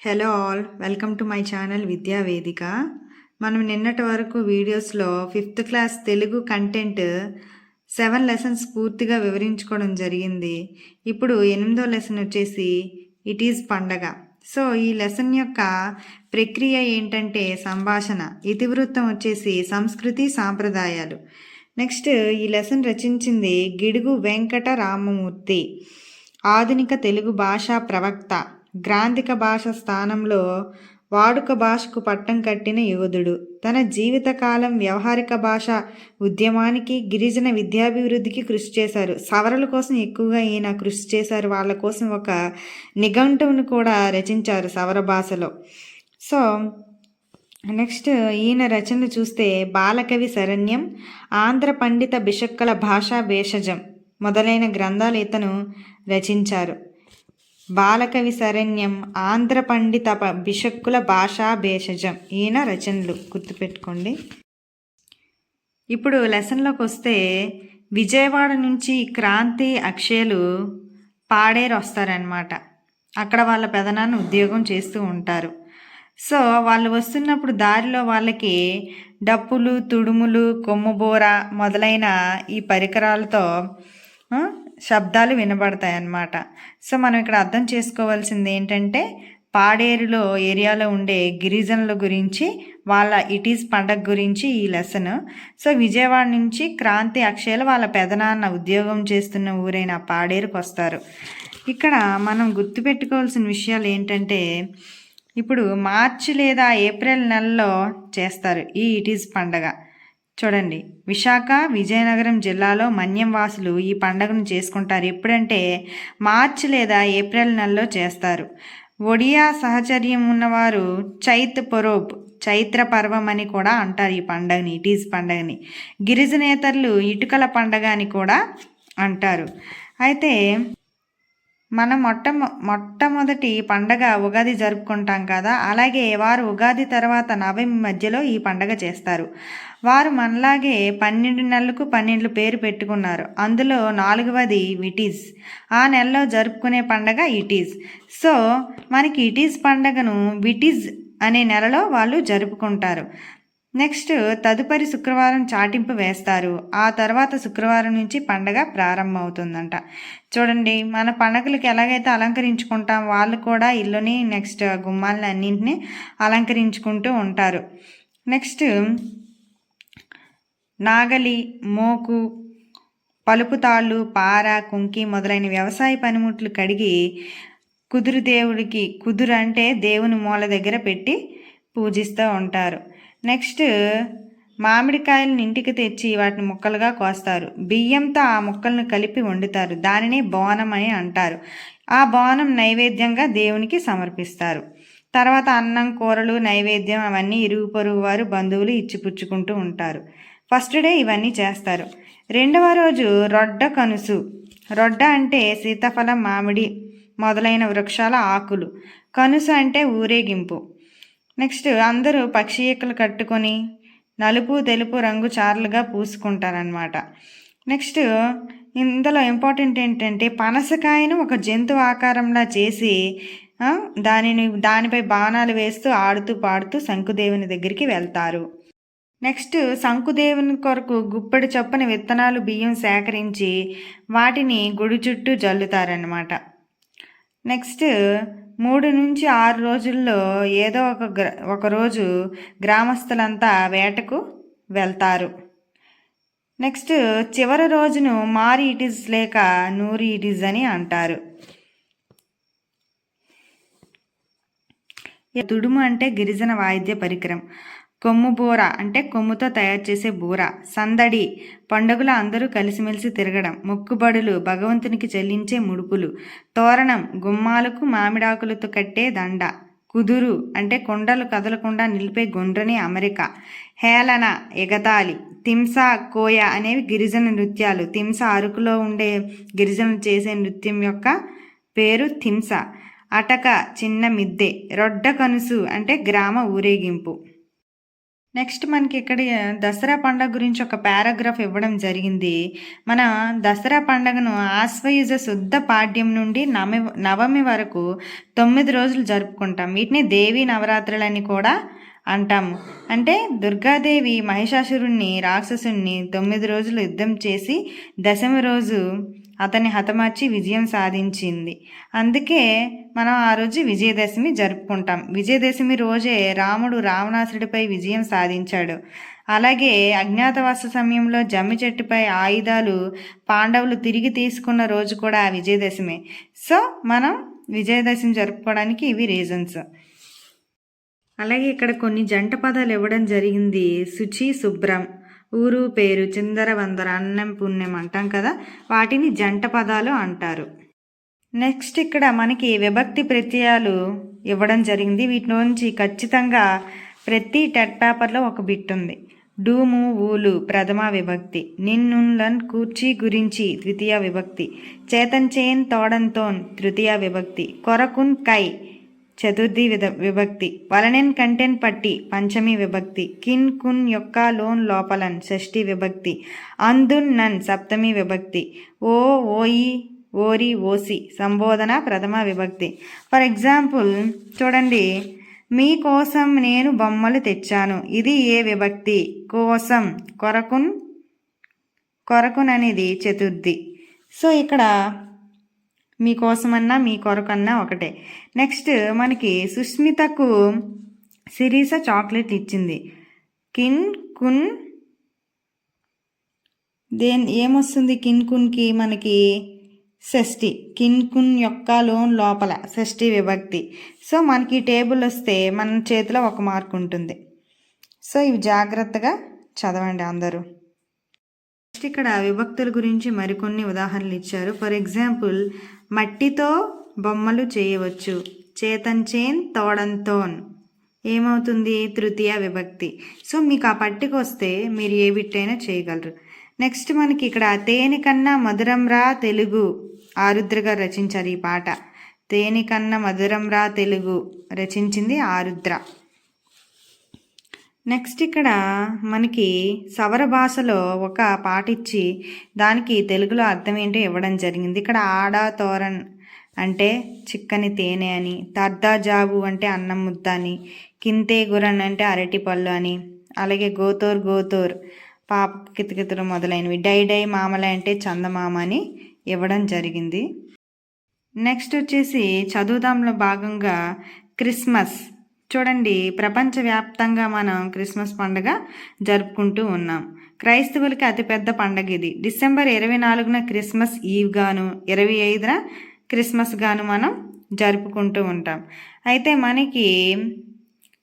Hello all welcome to my channel Vidya Vedika. మనం నిన్నటి వరకు వీడియోస్లో fifth class Telugu content seven lessons పూర్తిగా వివరించుకోవడం జరిగింది. ఇప్పుడు ఎనిమిదో లెసన్ వచ్చేసి ఇట్ ఈజ్ పండగ. సో ఈ లెసన్ యొక్క ప్రక్రియ ఏంటంటే సంభాషణ. ఇతివృత్తం వచ్చేసి సంస్కృతి సాంప్రదాయాలు. నెక్స్ట్ ఈ లెసన్ రచించింది గిడుగు వెంకట రామమూర్తి. ఆధునిక తెలుగు భాషా ప్రవక్త. గ్రాంధిక భాష స్థానంలో వాడుక భాషకు పట్టం కట్టిన యోధుడు తన జీవితకాలం వ్యవహారిక భాష ఉద్యమానికి గిరిజన విద్యాభివృద్ధికి కృషి చేశారు. సవరల కోసం ఎక్కువగా ఈయన కృషి చేశారు. వాళ్ళ కోసం ఒక నిఘంటువును కూడా రచించారు సవర భాషలో. సో నెక్స్ట్ ఈయన రచనలు చూస్తే బాలకవి శరణ్యం ఆంధ్ర పండిత బిషక్కల భాషా భేషజం మొదలైన గ్రంథాలు ఇతను రచించారు. బాలకవి శరణ్యం ఆంధ్ర పండిత బిషక్కుల భాషా భేషజం ఈయన రచనలు గుర్తుపెట్టుకోండి. ఇప్పుడు లెసన్లోకి వస్తే విజయవాడ నుంచి క్రాంతి అక్షయలు పాడేరు వస్తారనమాట అక్కడ వాళ్ళ పెదనాన్న ఉద్యోగం చేస్తూ ఉంటారు. సో వాళ్ళు వస్తున్నప్పుడు దారిలో వాళ్ళకి డప్పులు తుడుములు కొమ్ముబోర మొదలైన ఈ పరికరాలతో శబ్దాలు వినబడతాయి అన్నమాట సో మనం ఇక్కడ అర్థం చేసుకోవాల్సింది ఏంటంటే పాడేరులో ఏరియాలో ఉండే గిరిజనుల గురించి వాళ్ళ ఇటీస్ పండగ గురించి ఈ లెసన్. సో విజయవాడ నుంచి క్రాంతి అక్షయలు వాళ్ళ పెదనాన్న ఉద్యోగం చేస్తున్న ఊరైన పాడేరుకు వస్తారు. ఇక్కడ మనం గుర్తుపెట్టుకోవాల్సిన విషయాలు ఏంటంటే ఇప్పుడు మార్చి లేదా ఏప్రిల్ నెలలో చేస్తారు ఈ ఇటీస్ పండగ. చూడండి. విశాఖ విజయనగరం జిల్లాలో మన్యం వాసులు ఈ పండుగను చేసుకుంటారు. ఎప్పుడంటే మార్చి లేదా ఏప్రిల్ నెలలో చేస్తారు. ఒడియా సహచర్యం ఉన్నవారు చైత్ పొరోబ్ చైత్ర పర్వం అని కూడా అంటారు ఈ పండగని ఇటీస్ పండగని. గిరిజనేతరులు ఇటుకల పండగ అని కూడా అంటారు. అయితే మనం మొట్ట మొట్టమొదటి పండగ ఉగాది జరుపుకుంటాం కదా అలాగే వారు ఉగాది తర్వాత నవమి మధ్యలో ఈ పండగ చేస్తారు. వారు మనలాగే పన్నెండు నెలలకు పన్నెండు పేరు పెట్టుకున్నారు. అందులో నాలుగవది విటీజ్ ఆ నెలలో జరుపుకునే పండగ ఇటీజ్ సో మనకి ఇటీజ్ పండగను విటీజ్ అనే నెలలో వాళ్ళు జరుపుకుంటారు. నెక్స్ట్ తదుపరి శుక్రవారం చాటింపు వేస్తారు. ఆ తర్వాత శుక్రవారం నుంచి పండగ ప్రారంభమవుతుందంట. చూడండి మన పండగలకి ఎలాగైతే అలంకరించుకుంటాం వాళ్ళు కూడా ఇల్లుని నెక్స్ట్ గుమ్మాలని అన్నింటినీ అలంకరించుకుంటూ ఉంటారు. నెక్స్ట్ నాగలి మోకు పలుపుతాళ్ళు పార కుంకి మొదలైన వ్యవసాయ పనిముట్లు కడిగి కుదురు దేవుడికి కుదురు అంటే దేవుని మూల దగ్గర పెట్టి పూజిస్తూ ఉంటారు. నెక్స్ట్ మామిడికాయలను ఇంటికి తెచ్చి వాటిని ముక్కలుగా కోస్తారు. బియ్యంతో ఆ ముక్కలను కలిపి వండుతారు. దానిని బోనం అని అంటారు. ఆ బోనం నైవేద్యంగా దేవునికి సమర్పిస్తారు. తర్వాత అన్నం కూరలు నైవేద్యం అవన్నీ ఇరుగు పొరుగు వారు బంధువులు ఇచ్చిపుచ్చుకుంటూ ఉంటారు. ఫస్ట్ డే ఇవన్నీ చేస్తారు. రెండవ రోజు రొడ్డ కనుసు. రొడ్డ అంటే సీతాఫలం మామిడి మొదలైన వృక్షాల ఆకులు. కనుసు అంటే ఊరేగింపు. నెక్స్ట్ అందరూ పక్షి ఈకలు కట్టుకొని నలుపు తెలుపు రంగు చారలుగా పూసుకుంటారనమాట నెక్స్ట్ ఇందులో ఇంపార్టెంట్ ఏంటంటే పనసకాయను ఒక జంతువు ఆకారంలా చేసి దానిని దానిపై బాణాలు వేస్తూ ఆడుతూ పాడుతూ శంకుదేవుని దగ్గరికి వెళ్తారు. నెక్స్ట్ శంకుదేవుని కొరకు గుప్పెడు చొప్పని విత్తనాలు బియ్యం సేకరించి వాటిని గుడి చుట్టూ జల్లుతారనమాట నెక్స్ట్ మూడు నుంచి ఆరు రోజుల్లో ఏదో ఒక గ్ర ఒక రోజు గ్రామస్తులంతా వేటకు వెళ్తారు. నెక్స్ట్ చివరి రోజును మారి ఇటిజ్ లేక నూరి ఇటిజ్ అని అంటారు. తుడుము అంటే గిరిజన వాయిద్య పరికరం. కొమ్ము బూర అంటే కొమ్ముతో తయారు చేసే బూర. సందడి. పండుగలు అందరూ కలిసిమెలిసి తిరగడం. మొక్కుబడులు. భగవంతునికి చెల్లించే ముడుపులు. తోరణం. గుమ్మాలకు మామిడాకులతో కట్టే దండ. కుదురు అంటే కొండలు కదలకుండా నిలిపే గుండ్రని అమెరిక. హేళన. ఎగతాళి. తింస కోయ అనేవి గిరిజన నృత్యాలు. తింస అరకులో ఉండే గిరిజనులు చేసే నృత్యం యొక్క పేరు తింస. అటక. చిన్న మిద్దె. రొడ్డ కనుసు అంటే గ్రామ ఊరేగింపు. నెక్స్ట్ మనకి ఇక్కడ దసరా పండగ గురించి ఒక పారాగ్రాఫ్ ఇవ్వడం జరిగింది. మన దసరా పండగను ఆశ్వయుజ శుద్ధ పాడ్యం నుండి నమి నవమి వరకు తొమ్మిది రోజులు జరుపుకుంటాం. వీటిని దేవీ నవరాత్రులని కూడా అంటాము. అంటే దుర్గాదేవి మహిషాసురుణ్ణి రాక్షసుణ్ణి తొమ్మిది రోజులు యుద్ధం చేసి దశమి రోజు అతన్ని హతమార్చి విజయం సాధించింది. అందుకే మనం ఆ రోజు విజయదశమి జరుపుకుంటాం. విజయదశమి రోజే రాముడు రావణాసుడిపై విజయం సాధించాడు. అలాగే అజ్ఞాతవాస సమయంలో జమ్మి చెట్టుపై ఆయుధాలు పాండవులు తిరిగి తీసుకున్న రోజు కూడా విజయదశమి. సో మనం విజయదశమి జరుపుకోవడానికి ఇవి రీజన్స్ అలాగే ఇక్కడ కొన్ని జంట పదాలు ఇవ్వడం జరిగింది. శుచి శుభ్రం. ఊరు పేరు చిందర వందర అన్నం పుణ్యం అంటాం కదా? వాటిని జంట పదాలు అంటారు. నెక్స్ట్ ఇక్కడ మనకి విభక్తి ప్రత్యయాలు ఇవ్వడం జరిగింది. వీటి నుంచి ఖచ్చితంగా ప్రతి టెట్ పేపర్లో ఒక బిట్ ఉంది. డూము ఊలు ప్రథమ విభక్తి. నిన్నులన్ కూర్చి గురించి ద్వితీయ విభక్తి. చేతన్ చేన్ తోడంతోన్ తృతీయ విభక్తి. కొరకున్ కై. చతుర్థి విధ విభక్తి. వలనెన్ కంటెన్ పట్టి పంచమి విభక్తి. కిన్ కున్ యొక్క లోన్ లోపలన్ షష్ఠి విభక్తి. అందున్ నన్ సప్తమి విభక్తి. ఓ ఓయి ఓరి ఓసి సంబోధన ప్రథమ విభక్తి. ఫర్ ఎగ్జాంపుల్ చూడండి. మీకోసం నేను బొమ్మలు తెచ్చాను. ఇది ఏ విభక్తి? కోసం కొరకున్ కొరకున్ అనేది చతుర్థి. సో ఇక్కడ మీకోసమన్నా మీ కొరకన్నా ఒకటే. నెక్స్ట్ మనకి సుస్మితకు సిరీస చాక్లెట్ ఇచ్చింది. కిన్ కున్? దేని ఏమొస్తుంది కిన్ కున్కి మనకి? షష్ఠి. కిన్ కున్ యొక్క లోన్ లోపల షష్ఠి విభక్తి. సో మనకి టేబుల్ వస్తే మన చేతిలో ఒక మార్క్ ఉంటుంది సో ఇవి జాగ్రత్తగా చదవండి అందరూ. నెక్స్ట్ ఇక్కడ విభక్తుల గురించి మరికొన్ని ఉదాహరణలు ఇచ్చారు. ఫర్ ఎగ్జాంపుల్ మట్టితో బొమ్మలు చేయవచ్చు. చేతంచేన్ తోడంతోన్. ఏమవుతుంది? తృతీయ విభక్తి. సో మీకు ఆ పట్టిక వస్తే మీరు ఏ బిట్టైనా చేయగలరు. నెక్స్ట్ మనకి ఇక్కడ తేనికన్నా మధురం రా తెలుగు. ఆరుద్ర గారు రచించారు ఈ పాట. తేనికన్నా మధురం రా తెలుగు. రచించింది ఆరుద్ర. నెక్స్ట్ ఇక్కడ మనకి సవర భాషలో ఒక పాట ఇచ్చి దానికి తెలుగులో అర్థం ఏంటో ఇవ్వడం జరిగింది. ఇక్కడ ఆడ తోరన్ అంటే చిక్కని తేనె అని తర్దా జాబు అంటే అన్నం ముద్ద అని కింతే గురన్ అంటే అరటి పళ్ళు అని అలాగే గోతోర్ గోతోర్ పాప కితకితలు మొదలైనవి డై డై మామల అంటే చందమామ అని ఇవ్వడం జరిగింది. నెక్స్ట్ వచ్చేసి చదువుదాంలో భాగంగా క్రిస్మస్ చూడండి ప్రపంచవ్యాప్తంగా మనం క్రిస్మస్ పండుగ జరుపుకుంటూ ఉన్నాం. క్రైస్తవులకి అతిపెద్ద పండగ ఇది. డిసెంబర్ ఇరవై నాలుగున క్రిస్మస్ ఈవ్ గాను ఇరవై ఐదున క్రిస్మస్ గాను మనం జరుపుకుంటూ ఉంటాం. అయితే మనకి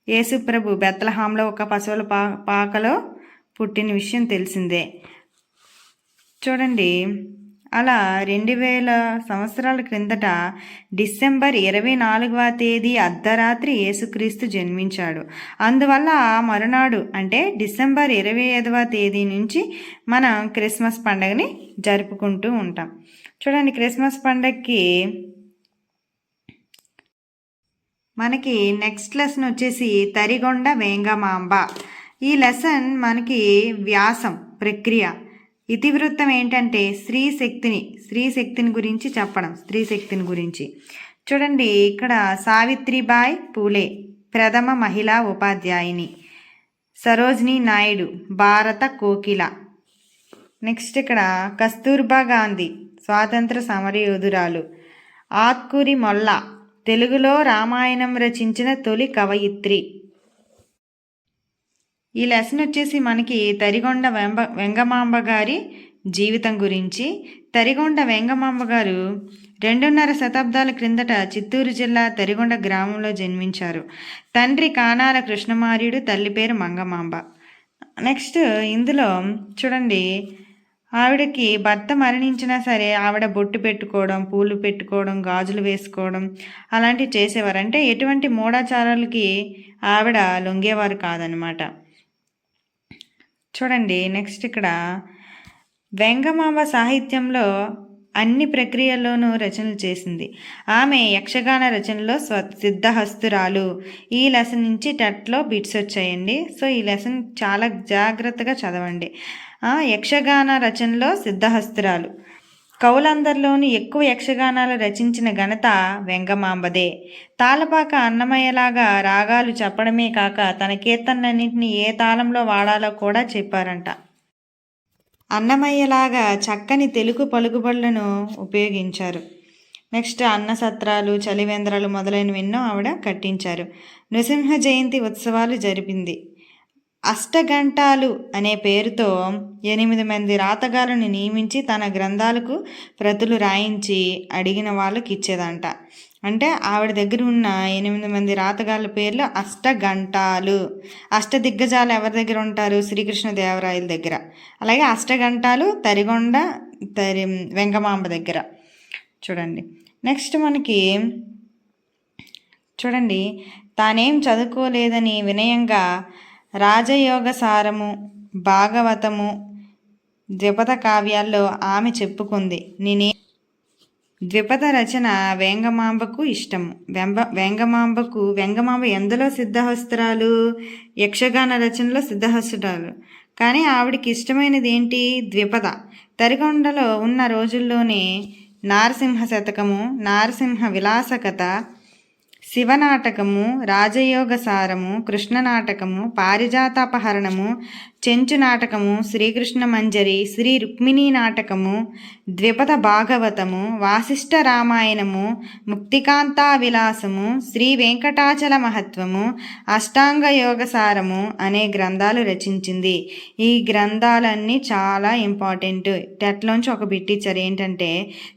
యేసుప్రభు బెత్తలహాంలో ఒక పశువుల పా పాకలో పుట్టిన విషయం తెలిసిందే. చూడండి అలా రెండు వేల సంవత్సరాల క్రిందట డిసెంబర్ ఇరవై నాలుగవ తేదీ అర్ధరాత్రి యేసుక్రీస్తు జన్మించాడు. అందువల్ల మరునాడు అంటే డిసెంబర్ ఇరవై ఐదవ తేదీ నుంచి మనం క్రిస్మస్ పండగని జరుపుకుంటూ ఉంటాం. చూడండి క్రిస్మస్ పండగకి మనకి నెక్స్ట్ లెసన్ వచ్చేసి తరిగొండ వేంగమాంబ. ఈ లెసన్ మనకి వ్యాసం ప్రక్రియ ఇతివృత్తం ఏంటంటే స్త్రీ శక్తిని స్త్రీ శక్తిని గురించి చెప్పడం స్త్రీ శక్తిని గురించి. చూడండి ఇక్కడ సావిత్రిబాయ్ పూలే ప్రథమ మహిళా ఉపాధ్యాయుని. సరోజిని నాయుడు భారత కోకిల. నెక్స్ట్ ఇక్కడ కస్తూర్బా గాంధీ స్వాతంత్ర సమరయోధురాలు. ఆత్కూరి మొల్ల తెలుగులో రామాయణం రచించిన తొలి కవయిత్రి. ఈ లెసన్ వచ్చేసి మనకి తరిగొండ వెంబ వెంగమాంబ గారి జీవితం గురించి. తరిగొండ వెంగమాంబ గారు రెండున్నర శతాబ్దాల క్రిందట చిత్తూరు జిల్లా తరిగొండ గ్రామంలో జన్మించారు. తండ్రి కానాల కృష్ణమార్యుడు తల్లి పేరు మంగమాంబ. నెక్స్ట్ ఇందులో చూడండి. ఆవిడకి భర్త మరణించినా సరే ఆవిడ బొట్టు పెట్టుకోవడం పూలు పెట్టుకోవడం గాజులు వేసుకోవడం అలాంటివి చేసేవారు. అంటే ఎటువంటి మూఢాచారాలకి ఆవిడ లొంగేవారు కాదనమాట చూడండి నెక్స్ట్ ఇక్కడ వెంగమాంబ సాహిత్యంలో అన్ని ప్రక్రియల్లోనూ రచనలు చేసింది. ఆమె యక్షగాన రచనలో స్వ సిద్ధహస్తురాలు. ఈ లెసన్ నుంచి టెట్లో బిట్స్ వచ్చాయండి. సో ఈ లెసన్ చాలా జాగ్రత్తగా చదవండి. యక్షగాన రచనలో సిద్ధహస్తురాలు. కవులందరిలోని ఎక్కువ యక్షగానాలు రచించిన ఘనత వెంగమాంబదే. తాళపాక అన్నమయ్యలాగా రాగాలు చెప్పడమే కాక తన కీర్తనలన్నింటినీ ఏ తాళంలో వాడాలో కూడా చెప్పారంట. అన్నమయ్యలాగా చక్కని తెలుగు పలుకుబడులను ఉపయోగించారు. నెక్స్ట్ అన్న సత్రాలు చలివేంద్రాలు మొదలైనవి ఎన్నో ఆవిడ కట్టించారు. నృసింహ జయంతి ఉత్సవాలు జరిపింది. అష్టఘంటాలు అనే పేరుతో ఎనిమిది మంది రాతగాళ్ళని నియమించి తన గ్రంథాలకు ప్రతులు రాయించి అడిగిన వాళ్ళకి ఇచ్చేదంట. అంటే ఆవిడ దగ్గర ఉన్న ఎనిమిది మంది రాతగాళ్ళ పేర్లు అష్టఘంటాలు. అష్టదిగ్గజాలు ఎవరి దగ్గర ఉంటారు? శ్రీకృష్ణ దేవరాయల దగ్గర. అలాగే అష్టఘంటాలు తరిగొండ తరి వెంగమాంబ దగ్గర. చూడండి. నెక్స్ట్ మనకి చూడండి. తానేం చదువుకోలేదని వినయంగా రాజయోగ సారము భాగవతము ద్విపద కావ్యాల్లో ఆమె చెప్పుకుంది. నేనే ద్విపద రచన వేంగమాంబకు ఇష్టము. వెంబ వేంగమాంబకు వెంగమాంబ ఎందులో సిద్ధహస్తురాలు? యక్షగాన రచనలో సిద్ధహస్తురాలు. కానీ ఆవిడికి ఇష్టమైనది ఏంటి ద్విపద. తరికొండలో ఉన్న రోజుల్లోనే నారసింహ శతకము నారసింహ విలాసకథ శివనాటకము రాజయోగ సారము కృష్ణ నాటకము పారిజాతాపహరణము చెంచు నాటకము శ్రీకృష్ణ మంజరి శ్రీ రుక్మిణీ నాటకము ద్విపద భాగవతము వాసిష్ఠ రామాయణము ముక్తికాంతా విలాసము శ్రీ వెంకటాచల మహత్వము అష్టాంగ యోగ సారము అనే గ్రంథాలు రచించింది. ఈ గ్రంథాలన్నీ చాలా ఇంపార్టెంట్. టెట్లోంచి ఒక బిట్టిచ్చారు ఏంటంటే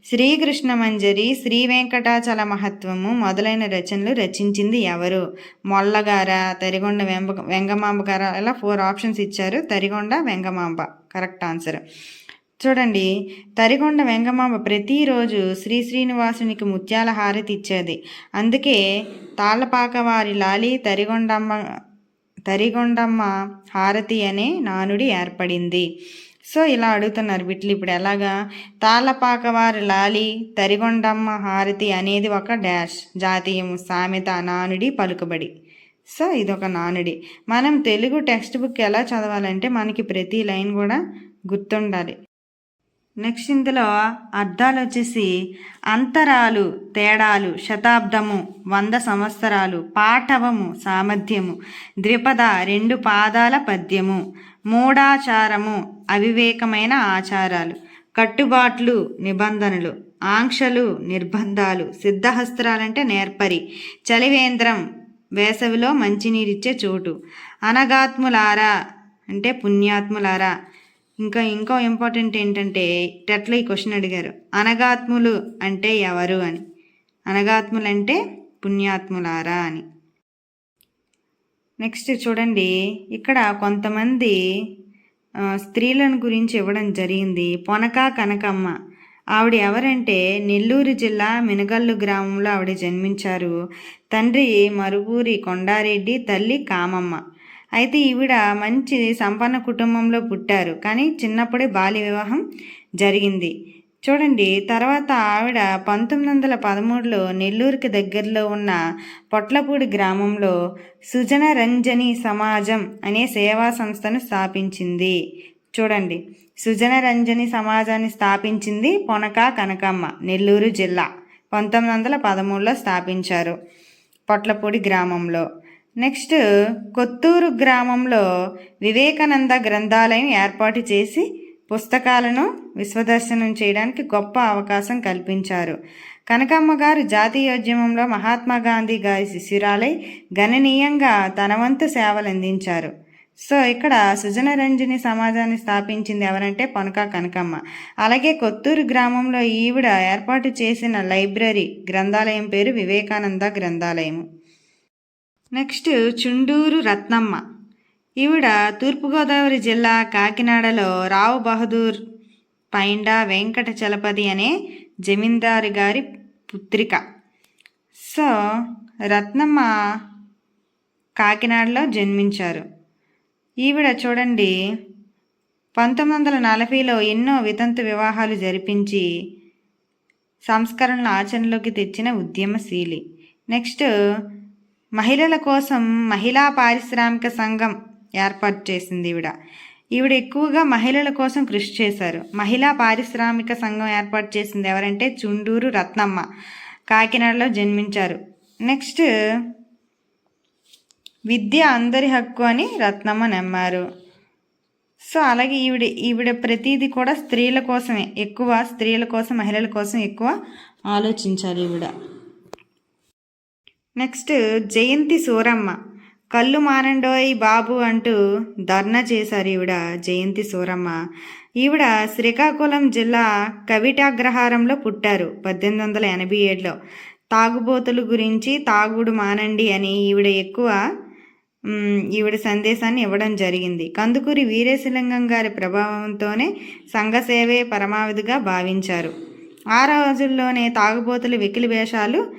శ్రీకృష్ణ మంజరి శ్రీ వెంకటాచల మహత్వము మొదలైన రచనలు రచించింది ఎవరు? మొల్లగార తరిగొండ వెంబ వెంగమాంబగార ఇలా ఫోర్ ఆప్షన్స్ ఇచ్చారు. తరిగొండ వెంగమాంబ. Correct answer. చూడండి తరిగొండ వెంగమాంబ ప్రతిరోజు శ్రీ శ్రీనివాసునికి ముత్యాల హారతి ఇచ్చేది. అందుకే తాళ్ళపాక వారి లాలి తరిగొండమ్మ తరిగొండమ్మ హారతి అనే నానుడి ఏర్పడింది. సో ఇలా అడుగుతున్నారు బిట్లు ఇప్పుడు ఎలాగా? తాళ్ళపాకవారి లాలి తరిగొండమ్మ హారతి అనేది ఒక డాష్. జాతీయము సామెత నానుడి పలుకుబడి. సో ఇదొక నానుడి. మనం తెలుగు టెక్స్ట్ బుక్ ఎలా చదవాలంటే మనకి ప్రతి లైన్ కూడా గుర్తుండాలి. నెక్స్ట్ ఇందులో అర్థాలు వచ్చేసి అంతరాలు తేడాలు శతాబ్దము వంద సంవత్సరాలు పాఠవము సామర్థ్యము ద్విపద రెండు పాదాల పద్యము మూఢాచారము అవివేకమైన ఆచారాలు కట్టుబాట్లు నిబంధనలు ఆంక్షలు నిర్బంధాలు సిద్ధహస్త్రాలంటే నేర్పరి చలివేంద్రం వేసవిలో మంచినీరిచ్చే చోటు. అనగాత్ములారా అంటే పుణ్యాత్ములారా. ఇంకా ఇంకో ఇంపార్టెంట్ ఏంటంటే టెట్లో ఈ క్వశ్చన్ అడిగారు. అనగాత్ములు అంటే ఎవరు అని. అనగాత్ములు అంటే పుణ్యాత్ములారా అని. నెక్స్ట్ చూడండి. ఇక్కడ కొంతమంది స్త్రీలను గురించి ఇవ్వడం జరిగింది. పొనక కనకమ్మ. ఆవిడ ఎవరంటే నెల్లూరు జిల్లా మినగల్లు గ్రామంలో ఆవిడ జన్మించారు. తండ్రి మరువూరి కొండారెడ్డి తల్లి కామమ్మ. అయితే ఈవిడ మంచి సంపన్న కుటుంబంలో పుట్టారు. కానీ చిన్నప్పుడే బాల్య వివాహం జరిగింది. చూడండి తర్వాత ఆవిడ పంతొమ్మిది వందల పదమూడులో నెల్లూరుకి దగ్గరలో ఉన్న పొట్లపూడి గ్రామంలో సుజన రంజని సమాజం అనే సేవా సంస్థను స్థాపించింది. చూడండి సుజన రంజని సమాజాన్ని స్థాపించింది పొనక కనకమ్మ నెల్లూరు జిల్లా. పంతొమ్మిది వందల పదమూడులో స్థాపించారు పొట్లపూడి గ్రామంలో. నెక్స్ట్ కొత్తూరు గ్రామంలో వివేకానంద గ్రంథాలయం ఏర్పాటు చేసి పుస్తకాలను విశ్వదర్శనం చేయడానికి గొప్ప అవకాశం కల్పించారు. కనకమ్మ గారు జాతీయోద్యమంలో మహాత్మా గాంధీ గారి శిష్యురాలై గణనీయంగా తన వంతు సేవలు అందించారు సో ఇక్కడ సుజనరంజని సమాజాన్ని స్థాపించింది ఎవరంటే పొనక కనకమ్మ. అలాగే కొత్తూరు గ్రామంలో ఈవిడ ఏర్పాటు చేసిన లైబ్రరీ గ్రంథాలయం పేరు వివేకానంద గ్రంథాలయం నెక్స్ట్ చుండూరు రత్నమ్మ. ఈవిడ తూర్పుగోదావరి జిల్లా కాకినాడలో రావు బహదూర్ పైండా వెంకట చలపతి అనే జమీందారు గారి పుత్రిక. సో రత్నమ్మ కాకినాడలో జన్మించారు. ఈవిడ చూడండి పంతొమ్మిది వందల నలభైలో ఎన్నో వితంతు వివాహాలు జరిపించి సంస్కరణలు ఆచరణలోకి తెచ్చిన ఉద్యమశీలి. నెక్స్ట్ మహిళల కోసం మహిళా పారిశ్రామిక సంఘం ఏర్పాటు చేసింది ఈవిడ. ఈవిడ ఎక్కువగా మహిళల కోసం కృషి చేశారు. మహిళా పారిశ్రామిక సంఘం ఏర్పాటు చేసింది ఎవరంటే చుండూరు రత్నమ్మ. కాకినాడలో జన్మించారు. నెక్స్ట్ విద్య అందరి హక్కు అని రత్నమ్మ నమ్మారు. సో అలాగే ఈవిడ ఈవిడ ప్రతిదీ కూడా స్త్రీల కోసమే. ఎక్కువ స్త్రీల కోసం మహిళల కోసం ఎక్కువ ఆలోచించాలి ఈవిడ. నెక్స్ట్ జయంతి సూరమ్మ. కళ్ళు మానండోయ్ బాబు అంటూ ధర్నా చేశారు ఈవిడ జయంతి సూరమ్మ. ఈవిడ శ్రీకాకుళం జిల్లా కవిటాగ్రహారంలో పుట్టారు పద్దెనిమిది వందల ఎనభై ఏడులో. తాగుబోతుల గురించి తాగుడు మానండి అని ఈవిడ ఎక్కువ ఈవిడ సందేశాన్ని ఇవ్వడం జరిగింది. కందుకూరి వీరేశలింగం గారి ప్రభావంతోనే సంఘసేవే పరమావధిగా భావించారు. ఆ రోజుల్లోనే తాగుబోతులు వెకిలి వేషాలు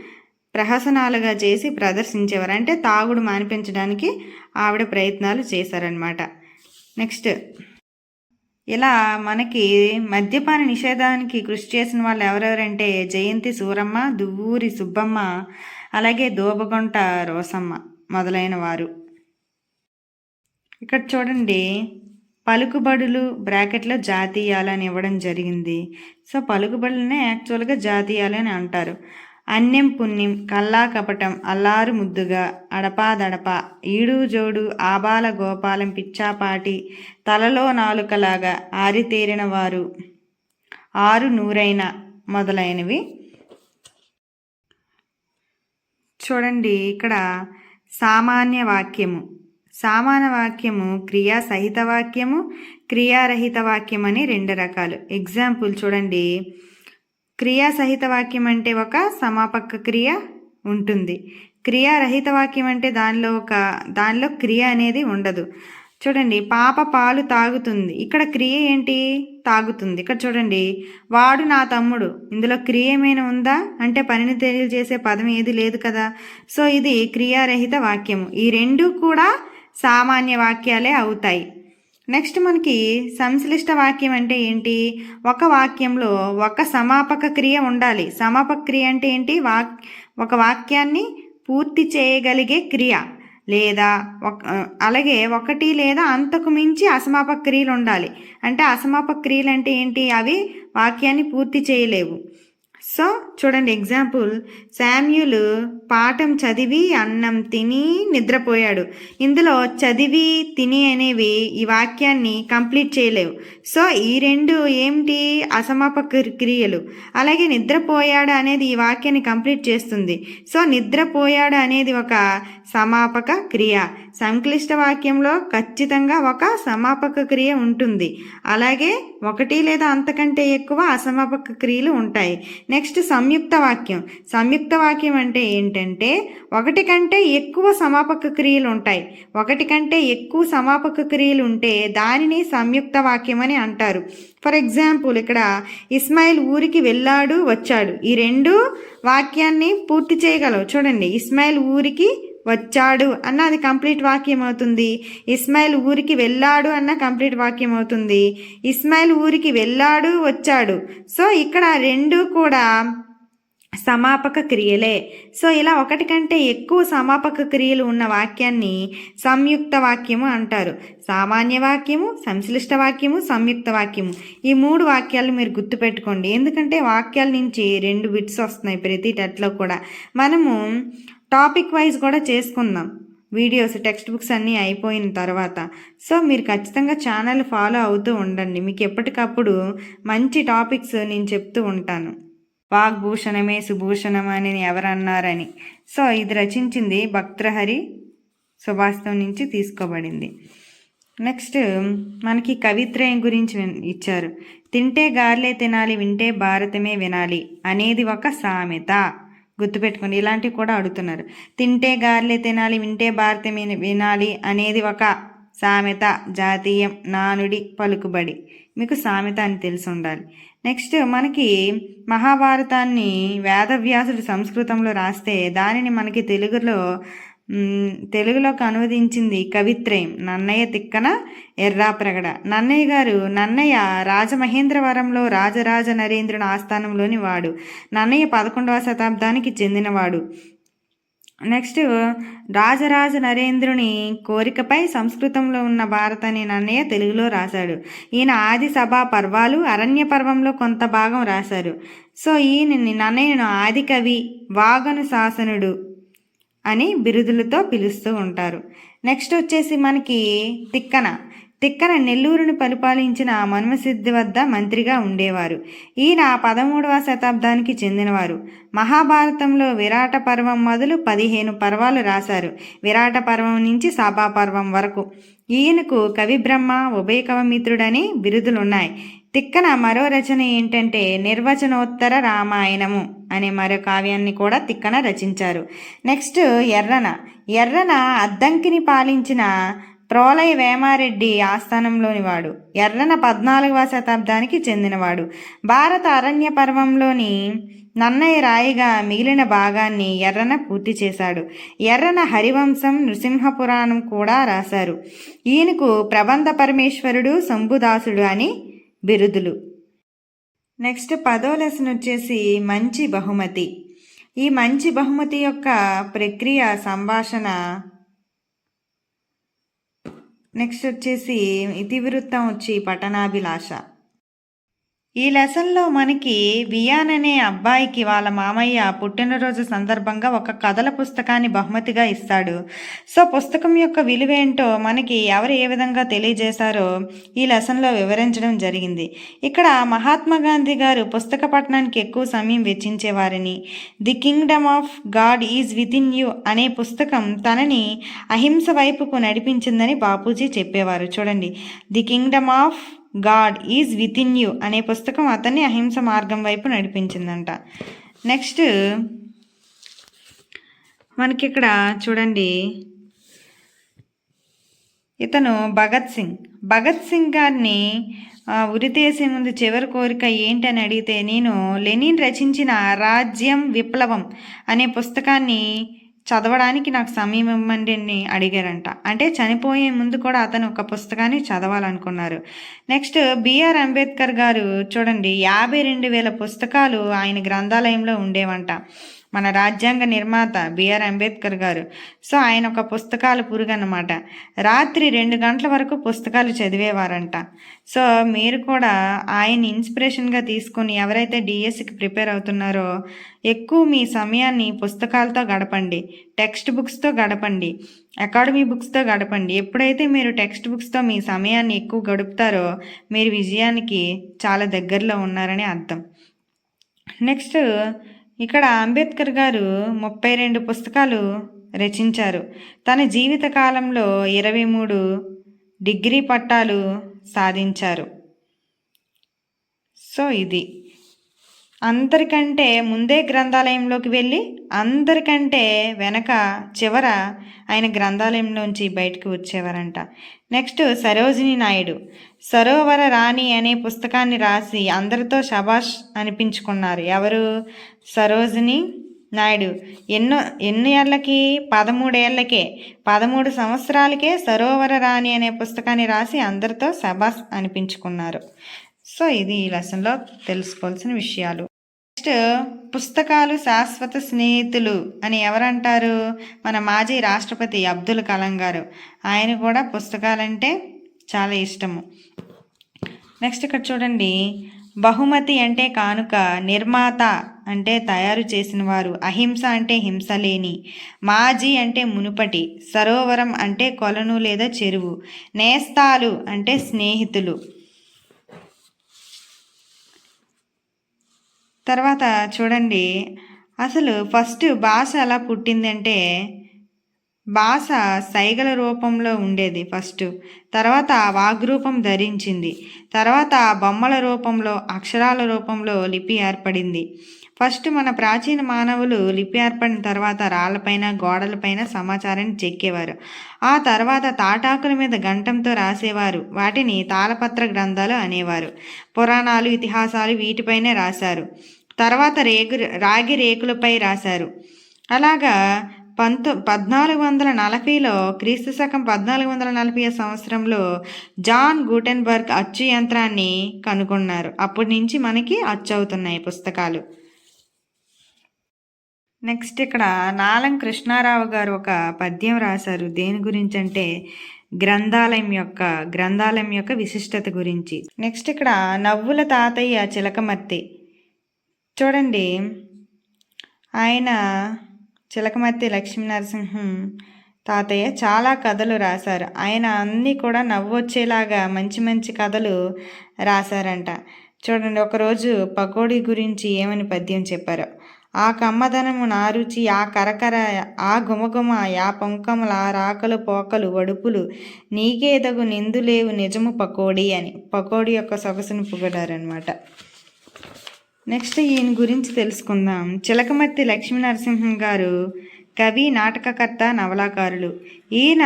ప్రహసనాలుగా చేసి ప్రదర్శించేవారు. అంటే తాగుడు మానిపించడానికి ఆవిడ ప్రయత్నాలు చేశారనమాట నెక్స్ట్ ఇలా మనకి మద్యపాన నిషేధానికి కృషి చేసిన వాళ్ళు ఎవరెవరంటే జయంతి సూరమ్మ దువ్వూరి సుబ్బమ్మ అలాగే దోబగొంట రోసమ్మ మొదలైన వారు. ఇక్కడ చూడండి. పలుకుబడులు బ్రాకెట్లో జాతీయాలు అని ఇవ్వడం జరిగింది. సో పలుకుబడులనే యాక్చువల్గా జాతీయాలు అని అంటారు. అన్యం పుణ్యం కల్లా కపటం అల్లారు ముద్దుగా అడపాదడప ఈడు జోడు ఆబాల గోపాలం పిచ్చాపాటి తలలో నాలుకలాగా ఆరితేరిన వారు ఆరు నూరైన మొదలైనవి. చూడండి ఇక్కడ సామాన్య వాక్యము. సామాన వాక్యము క్రియా సహిత వాక్యము క్రియారహిత వాక్యం అని రెండు రకాలు. ఎగ్జాంపుల్ చూడండి. క్రియా సహిత వాక్యం అంటే ఒక సమాపక క్రియ ఉంటుంది. క్రియారహిత వాక్యం అంటే దానిలో ఒక దానిలో క్రియ అనేది ఉండదు. చూడండి పాప పాలు తాగుతుంది. ఇక్కడ క్రియ ఏంటి? తాగుతుంది. ఇక్కడ చూడండి వాడు నా తమ్ముడు. ఇందులో క్రియ ఏమైనా ఉందా? అంటే పనిని తెలియజేసే పదం ఏది లేదు కదా. సో ఇది క్రియారహిత వాక్యము. ఈ రెండు కూడా సామాన్య వాక్యాలే అవుతాయి. నెక్స్ట్ మనకి సంశ్లిష్ట వాక్యం అంటే ఏంటి? ఒక వాక్యంలో ఒక సమాపక క్రియ ఉండాలి. సమాపక క్రియ అంటే ఏంటి? వాక్ ఒక వాక్యాన్ని పూర్తి చేయగలిగే క్రియ. లేదా ఒక అలాగే ఒకటి లేదా అంతకు మించి అసమాపక క్రియలు ఉండాలి. అంటే అసమాపక క్రియలు అంటే ఏంటి? అవి వాక్యాన్ని పూర్తి చేయలేవు. సో చూడండి ఎగ్జాంపుల్. శామ్యులు పాఠం చదివి అన్నం తిని నిద్రపోయాడు. ఇందులో చదివి తిని అనేవి ఈ వాక్యాన్ని కంప్లీట్ చేయలేవు. సో ఈ రెండు ఏమిటి? అసమాపక క్రియలు. అలాగే నిద్రపోయాడు అనేది ఈ వాక్యాన్ని కంప్లీట్ చేస్తుంది. సో నిద్రపోయాడు అనేది ఒక సమాపక క్రియ. సంక్లిష్ట వాక్యంలో ఖచ్చితంగా ఒక సమాపక క్రియ ఉంటుంది. అలాగే ఒకటి లేదా అంతకంటే ఎక్కువ అసమాపక క్రియలు ఉంటాయి. నెక్స్ట్ సంయుక్త వాక్యం. సంయుక్త వాక్యం అంటే ఏంటంటే ఒకటి కంటే ఎక్కువ సమాపక క్రియలు ఉంటాయి. ఒకటి కంటే ఎక్కువ సమాపక క్రియలు ఉంటే దానిని సంయుక్త వాక్యం అని అంటారు. ఫర్ ఎగ్జాంపుల్ ఇక్కడ ఇస్మాయిల్ ఊరికి వెళ్ళాడు వచ్చాడు. ఈ రెండు వాక్యాన్ని పూర్తి చేయగలవు. చూడండి ఇస్మాయిల్ ఊరికి వచ్చాడు అన్న అది కంప్లీట్ వాక్యం అవుతుంది ఇస్మాయిల్ ఊరికి వెళ్ళాడు అన్న కంప్లీట్ వాక్యం అవుతుంది ఇస్మాయిల్ ఊరికి వెళ్ళాడు వచ్చాడు. సో ఇక్కడ రెండు కూడా సమాపక క్రియలే. సో ఇలా ఒకటి కంటే ఎక్కువ సమాపక క్రియలు ఉన్న వాక్యాన్ని సంయుక్త వాక్యము అంటారు. సామాన్య వాక్యము సంశ్లిష్ట వాక్యము సంయుక్త వాక్యము. ఈ మూడు వాక్యాలు మీరు గుర్తుపెట్టుకోండి. ఎందుకంటే వాక్యాల నుంచి రెండు బిట్స్ వస్తున్నాయి ప్రతి టెట్లో కూడా. మనము టాపిక్ వైజ్ కూడా చేసుకుందాం. వీడియోస్ టెక్స్ట్ బుక్స్ అన్నీ అయిపోయిన తర్వాత. సో మీరు ఖచ్చితంగా ఛానల్ ఫాలో అవుతూ ఉండండి. మీకు ఎప్పటికప్పుడు మంచి టాపిక్స్ నేను చెప్తూ ఉంటాను. వాగ్భూషణమే సుభూషణం అని ఎవరన్నారని. సో ఇది రచించింది భక్త్రహరి సుభాషితం నుంచి తీసుకోబడింది. నెక్స్ట్ మనకి కవిత్రయం గురించి ఇచ్చారు. తింటే గార్లే తినాలి వింటే భారతమే వినాలి అనేది ఒక సామెత. గుర్తుపెట్టుకోండి. ఇలాంటివి కూడా అడుగుతున్నారు. తింటే గార్లే తినాలి వింటే భారతమే వినాలి అనేది ఒక సామెత జాతీయం నానుడి పలుకుబడి. మీకు సామెత అని తెలిసి ఉండాలి. నెక్స్ట్ మనకి మహాభారతాన్ని వేదవ్యాసుడు సంస్కృతంలో రాస్తే దానిని మనకి తెలుగులో తెలుగులోకి అనువదించింది కవిత్రయం నన్నయ్య తిక్కన ఎర్రాప్రగడ నన్నయ్య గారు నన్నయ్య రాజమహేంద్రవరంలో రాజరాజ నరేంద్రుని ఆస్థానంలోని వాడు. నన్నయ్య పదకొండవ శతాబ్దానికి చెందినవాడు. నెక్స్ట్ రాజరాజ నరేంద్రుని కోరికపై సంస్కృతంలో ఉన్న భారత అనే నన్నయ్య తెలుగులో రాశాడు. ఈయన ఆది సభా పర్వాలు అరణ్య పర్వంలో కొంత భాగం రాశారు. సో ఈయన నన్నయ్యను ఆది కవి వాగను శాసనుడు అని బిరుదులతో పిలుస్తూ ఉంటారు. నెక్స్ట్ వచ్చేసి మనకి తిక్కన. తిక్కన నెల్లూరును పరిపాలించిన మన్మసిద్ధి వద్ద మంత్రిగా ఉండేవారు. ఈయన పదమూడవ శతాబ్దానికి చెందినవారు. మహాభారతంలో విరాట పర్వం మొదలు పదిహేను పర్వాలు రాశారు. విరాట పర్వం నుంచి సభా పర్వం వరకు. ఈయనకు కవి బ్రహ్మ ఉభయ కవమిత్రుడని బిరుదులున్నాయి. తిక్కన మరో రచన ఏంటంటే నిర్వచనోత్తర రామాయణము అనే మరో కావ్యాన్ని కూడా తిక్కన రచించారు. నెక్స్ట్ ఎర్రన. ఎర్రన అద్దంకిని పాలించిన ప్రోలయ వేమారెడ్డి ఆస్థానంలోని వాడు. ఎర్రన పద్నాలుగవ శతాబ్దానికి చెందినవాడు. భారత అరణ్య పర్వంలోని నన్నయ్య రాయిగా మిగిలిన భాగాన్ని ఎర్రన పూర్తి చేశాడు. ఎర్రన హరివంశం నృసింహపురాణం కూడా రాశారు. ఈయనకు ప్రబంధ పరమేశ్వరుడు శంభుదాసుడు అని బిరుదులు. నెక్స్ట్ పదో లెసన్ వచ్చేసి మంచి బహుమతి. ఈ మంచి బహుమతి యొక్క ప్రక్రియ సంభాషణ. నెక్స్ట్ వచ్చేసి ఇతివృత్తం వచ్చి పట్టణాభిలాష ఈ లెసన్లో మనకి వియాన్ అనే అబ్బాయికి వాళ్ళ మామయ్య పుట్టినరోజు సందర్భంగా ఒక కథల పుస్తకాన్ని బహుమతిగా ఇస్తాడు. సో పుస్తకం యొక్క విలువేంటో మనకి ఎవరు ఏ విధంగా తెలియజేశారో ఈ లెసన్లో వివరించడం జరిగింది. ఇక్కడ మహాత్మా గాంధీ గారు పుస్తక పఠనానికి ఎక్కువ సమయం వెచ్చించేవారని. The kingdom of God is within you అనే పుస్తకం తనని అహింస వైపుకు నడిపించిందని బాపూజీ చెప్పేవారు. చూడండి. The kingdom of God is within you అనే పుస్తకం అతన్ని అహింస మార్గం వైపు నడిపించిందంట. నెక్స్ట్ మనకి ఇక్కడ చూడండి. ఇతను భగత్ సింగ్. భగత్ సింగ్ గారిని ఉరితేసే ముందు చివరి కోరిక ఏంటని అడిగితే నేను లెనిన్ రచించిన రాజ్యం విప్లవం అనే పుస్తకాన్ని చదవడానికి నాకు సమయం ఇవ్వండి అని అడిగారంట. అంటే చనిపోయే ముందు కూడా అతను ఒక పుస్తకాన్ని చదవాలనుకున్నారు. నెక్స్ట్ బిఆర్ అంబేద్కర్ గారు చూడండి యాభై రెండు వేల పుస్తకాలు ఆయన గ్రంథాలయంలో ఉండేవంట. మన రాజ్యాంగ నిర్మాత బిఆర్ అంబేద్కర్ గారు. సో ఆయన ఒక పుస్తకాల పురుగు అన్నమాట రాత్రి రెండు గంటల వరకు పుస్తకాలు చదివేవారంట. సో మీరు కూడా ఆయన ఇన్స్పిరేషన్గా తీసుకొని ఎవరైతే డిఎస్సికి ప్రిపేర్ అవుతున్నారో ఎక్కువ మీ సమయాన్ని పుస్తకాలతో గడపండి. టెక్స్ట్ బుక్స్తో గడపండి. అకాడమీ బుక్స్తో గడపండి. ఎప్పుడైతే మీరు టెక్స్ట్ బుక్స్తో మీ సమయాన్ని ఎక్కువ గడుపుతారో మీరు విజయానికి చాలా దగ్గరలో ఉన్నారని అర్థం. నెక్స్ట్ ఇక్కడ అంబేద్కర్ గారు ముప్పై రెండు పుస్తకాలు రచించారు. తన జీవిత కాలంలో ఇరవై మూడు డిగ్రీ పట్టాలు సాధించారు. సో ఇది. అందరికంటే ముందే గ్రంథాలయంలోకి వెళ్ళి అందరికంటే వెనక చివర ఆయన గ్రంథాలయంలోంచి బయటకు వచ్చేవారంట. నెక్స్ట్ సరోజిని నాయుడు. సరోవర రాణి అనే పుస్తకాన్ని రాసి అందరితో శబాష్ అనిపించుకున్నారు. ఎవరు? సరోజిని నాయుడు. ఎన్నో ఎన్ని ఏళ్ళకి? పదమూడేళ్ళకే పదమూడు సంవత్సరాలకే సరోవర రాణి అనే పుస్తకాన్ని రాసి అందరితో శబాష్ అనిపించుకున్నారు. సో ఇది ఈ లెసన్లో తెలుసుకోవాల్సిన విషయాలు. నెక్స్ట్ పుస్తకాలు శాశ్వత స్నేహితులు అని ఎవరంటారు? మన మాజీ రాష్ట్రపతి అబ్దుల్ కలాం గారు. ఆయన కూడా పుస్తకాలంటే చాలా ఇష్టము. నెక్స్ట్ ఇక్కడ చూడండి. బహుమతి అంటే కానుక నిర్మాత అంటే తయారు చేసిన వారు అహింస అంటే హింస లేని మాజీ అంటే మునుపటి సరోవరం అంటే కొలను లేదా చెరువు నేస్తాలు అంటే స్నేహితులు. తర్వాత చూడండి. అసలు ఫస్ట్ భాష ఎలా పుట్టిందంటే భాష సైగల రూపంలో ఉండేది ఫస్ట్. తర్వాత వాగ్రూపం ధరించింది. తర్వాత బొమ్మల రూపంలో అక్షరాల రూపంలో లిపి ఏర్పడింది. ఫస్ట్ మన ప్రాచీన మానవులు లిప్యార్పణ తర్వాత రాళ్ళపైన గోడలపైన సమాచారాన్ని చెక్కేవారు. ఆ తర్వాత తాటాకుల మీద గంటంతో రాసేవారు. వాటిని తాళపత్ర గ్రంథాలు అనేవారు. పురాణాలు ఇతిహాసాలు వీటిపైనే రాశారు. తర్వాత రేగు రాగి రేకులపై రాశారు. అలాగా పంతొ పద్నాలుగు వందల నలభైలో క్రీస్తు శకం పద్నాలుగు వందల నలభై సంవత్సరంలో జాన్ గూటెన్బర్గ్ అచ్చు యంత్రాన్ని కనుగొన్నారు. అప్పటి నుంచి మనకి అచ్చు అవుతున్నాయి పుస్తకాలు. నెక్స్ట్ ఇక్కడ నాలం కృష్ణారావు గారు ఒక పద్యం రాశారు. దేని గురించి అంటే గ్రంథాలయం యొక్క గ్రంథాలయం యొక్క విశిష్టత గురించి. నెక్స్ట్ ఇక్కడ నవ్వుల తాతయ్య చిలకమత్తి చూడండి ఆయన చిలకమత్తి లక్ష్మీనరసింహం తాతయ్య చాలా కథలు రాశారు. ఆయన అన్నీ కూడా నవ్వొచ్చేలాగా మంచి మంచి కథలు రాశారంట. చూడండి ఒకరోజు పకోడీ గురించి ఏమని పద్యం చెప్పారు. ఆ కమ్మదనము నా రుచి ఆ కరకర ఆ గుమగుమ యా పొంకముల ఆ రాకలు పోకలు వడుపులు నీకేదగు నిందులేవు నిజము పకోడీ అని. పకోడీ యొక్క సొగసును పొగడారనమాట నెక్స్ట్ ఈయన గురించి తెలుసుకుందాం. చిలకమర్తి లక్ష్మీ నరసింహం గారు కవి నాటకకర్త నవలాకారులు. ఈయన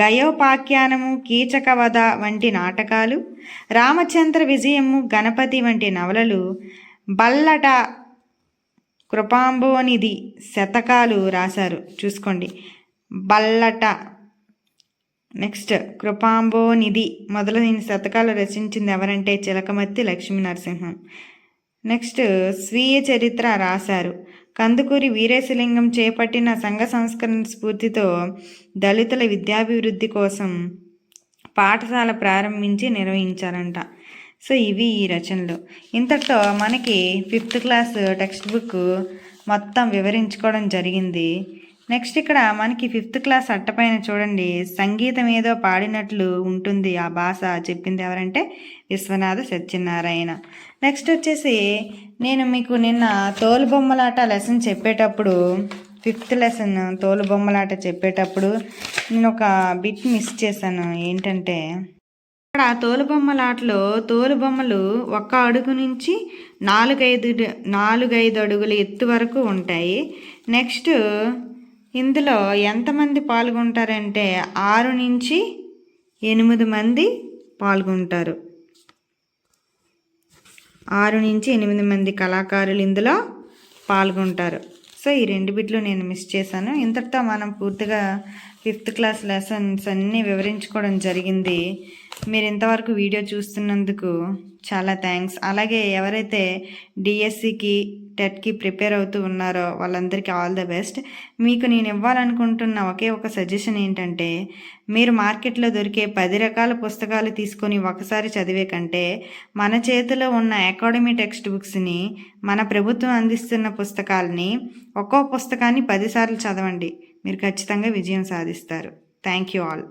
గయోపాఖ్యానము కీచకవధ వంటి నాటకాలు రామచంద్ర విజయము గణపతి వంటి నవలలు బల్లట కృపాంబోనిధి శతకాలు రాశారు. చూసుకోండి. బల్లట. నెక్స్ట్ కృపాంబోనిధి మొదలైన శతకాలు రచించింది ఎవరంటే చిలకమత్తి లక్ష్మీ నరసింహం నెక్స్ట్ స్వీయ చరిత్ర రాశారు. కందుకూరి వీరేశలింగం చేపట్టిన సంఘ సంస్కరణ స్ఫూర్తితో దళితుల విద్యాభివృద్ధి కోసం పాఠశాల ప్రారంభించి నిర్వహించారంట. సో ఇవి ఈ రచనలు. ఇంతటితో మనకి ఫిఫ్త్ క్లాస్ టెక్స్ట్ బుక్ మొత్తం వివరించుకోవడం జరిగింది. నెక్స్ట్ ఇక్కడ మనకి ఫిఫ్త్ క్లాస్ అట్టపైన చూడండి. సంగీతం ఏదో పాడినట్లు ఉంటుంది ఆ భాష చెప్పింది ఎవరంటే విశ్వనాథ సత్యనారాయణ. నెక్స్ట్ వచ్చేసి నేను మీకు నిన్న తోలుబొమ్మలాట లెసన్ చెప్పేటప్పుడు ఫిఫ్త్ లెసన్ తోలుబొమ్మలాట చెప్పేటప్పుడు నేను ఒక బిట్ మిస్ చేశాను. ఏంటంటే ఇక్కడ తోలుబొమ్మలాటలో తోలుబొమ్మలు ఒక్క అడుగు నుంచి నాలుగైదు నాలుగైదు అడుగుల ఎత్తు వరకు ఉంటాయి. నెక్స్ట్ ఇందులో ఎంతమంది పాల్గొంటారంటే ఆరు నుంచి ఎనిమిది మంది పాల్గొంటారు. ఆరు నుంచి ఎనిమిది మంది కళాకారులు ఇందులో పాల్గొంటారు. సో ఈ రెండు బిట్లు నేను మిస్ చేశాను. ఇంతటితో మనం పూర్తిగా ఫిఫ్త్ క్లాస్ లెసన్స్ అన్నీ వివరించుకోవడం జరిగింది. మీరు ఇంతవరకు వీడియో చూస్తున్నందుకు చాలా థ్యాంక్స్. అలాగే ఎవరైతే డిఎస్సికి టెట్కి ప్రిపేర్ అవుతూ ఉన్నారో వాళ్ళందరికీ ఆల్ ద బెస్ట్. మీకు నేను ఇవ్వాలనుకుంటున్న ఒకే ఒక సజెషన్ ఏంటంటే మీరు మార్కెట్లో దొరికే పది రకాల పుస్తకాలు తీసుకొని ఒకసారి చదివే కంటే మన చేతిలో ఉన్న అకాడమీ టెక్స్ట్ బుక్స్ని మన ప్రభుత్వం అందిస్తున్న పుస్తకాలని ఒక్కో పుస్తకాన్ని పదిసార్లు చదవండి. మీరు ఖచ్చితంగా విజయం సాధిస్తారు. Thank you all